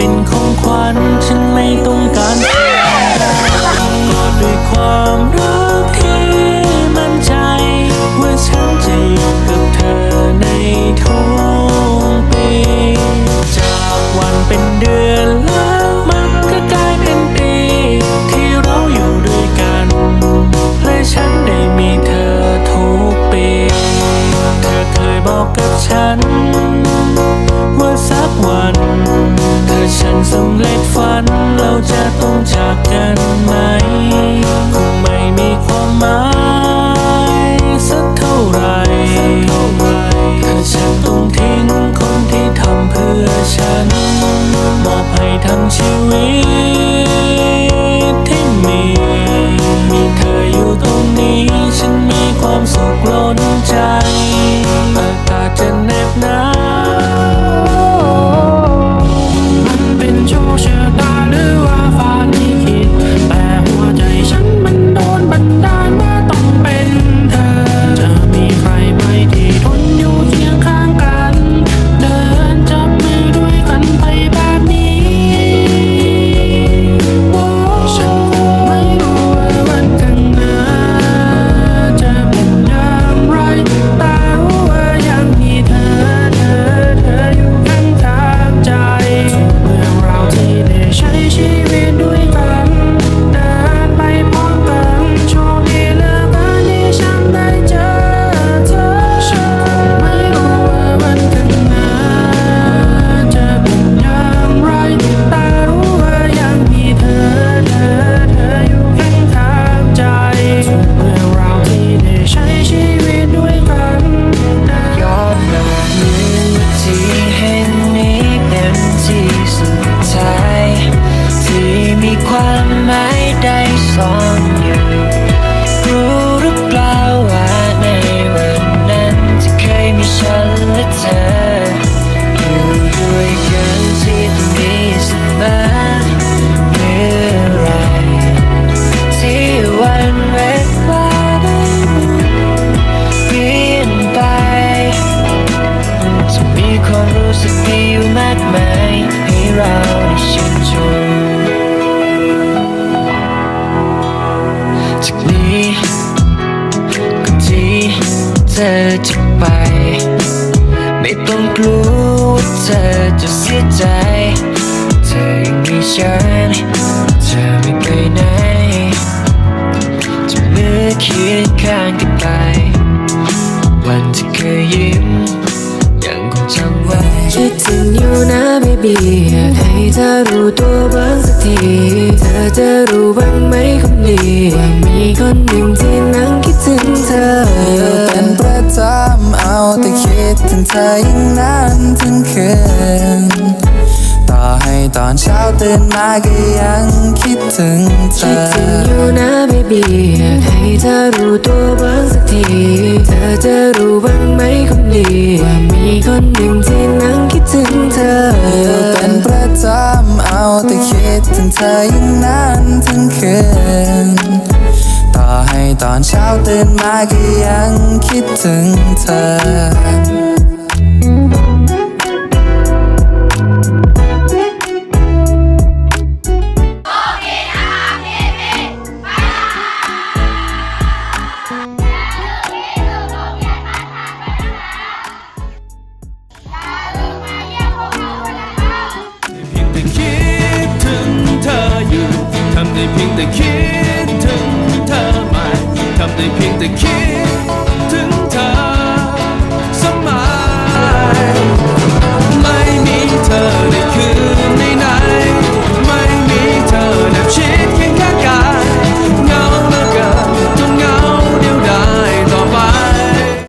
เป็นของขวัญฉันไม่ต้องการก็ด้วยความรักที่มั่นใจ ว่าฉันจะอยู่กับเธอในทุกปี จากวันเป็นเดือนแล้วมันก็กลายเป็นปี ที่เราอยู่ด้วยกัน และฉันได้มีเธอทุกปี เธอเคยบอกกับฉัน จะต้องจากกันไหมคงไม่มีความหมาย ไไป ไม่ต้องกลัวว่าเธอจะเสียใจ เธอยังมีฉันจะไม่ไปไหนจะมือเคียงข้างกันไป วันที่เคยยิ้มยังคงจำไว้คิดถึงอยู่นะ baby อยากให้เธอรู้ตัวบ้างสักที เธอจะรู้บ้างไหมคนดีว่า เอาแต่คิดถึงเธอยิ่งนานทั้งคืน ต่อให้ตอนเช้าตื่นมาก็ยังคิดถึงเธคิดถึงอยู่นะ baby อยากให้เธอรู้ตัวบ้างสักที เธอจะรู้บ้างไหมคนดีว่ามีคนหนึ่ง ตอนเช้าตื่นมาก็ยังคิดถึงเธอคิดถึงเธออยู่ ทำได้เพียงแต่คิดถึง เธอไม่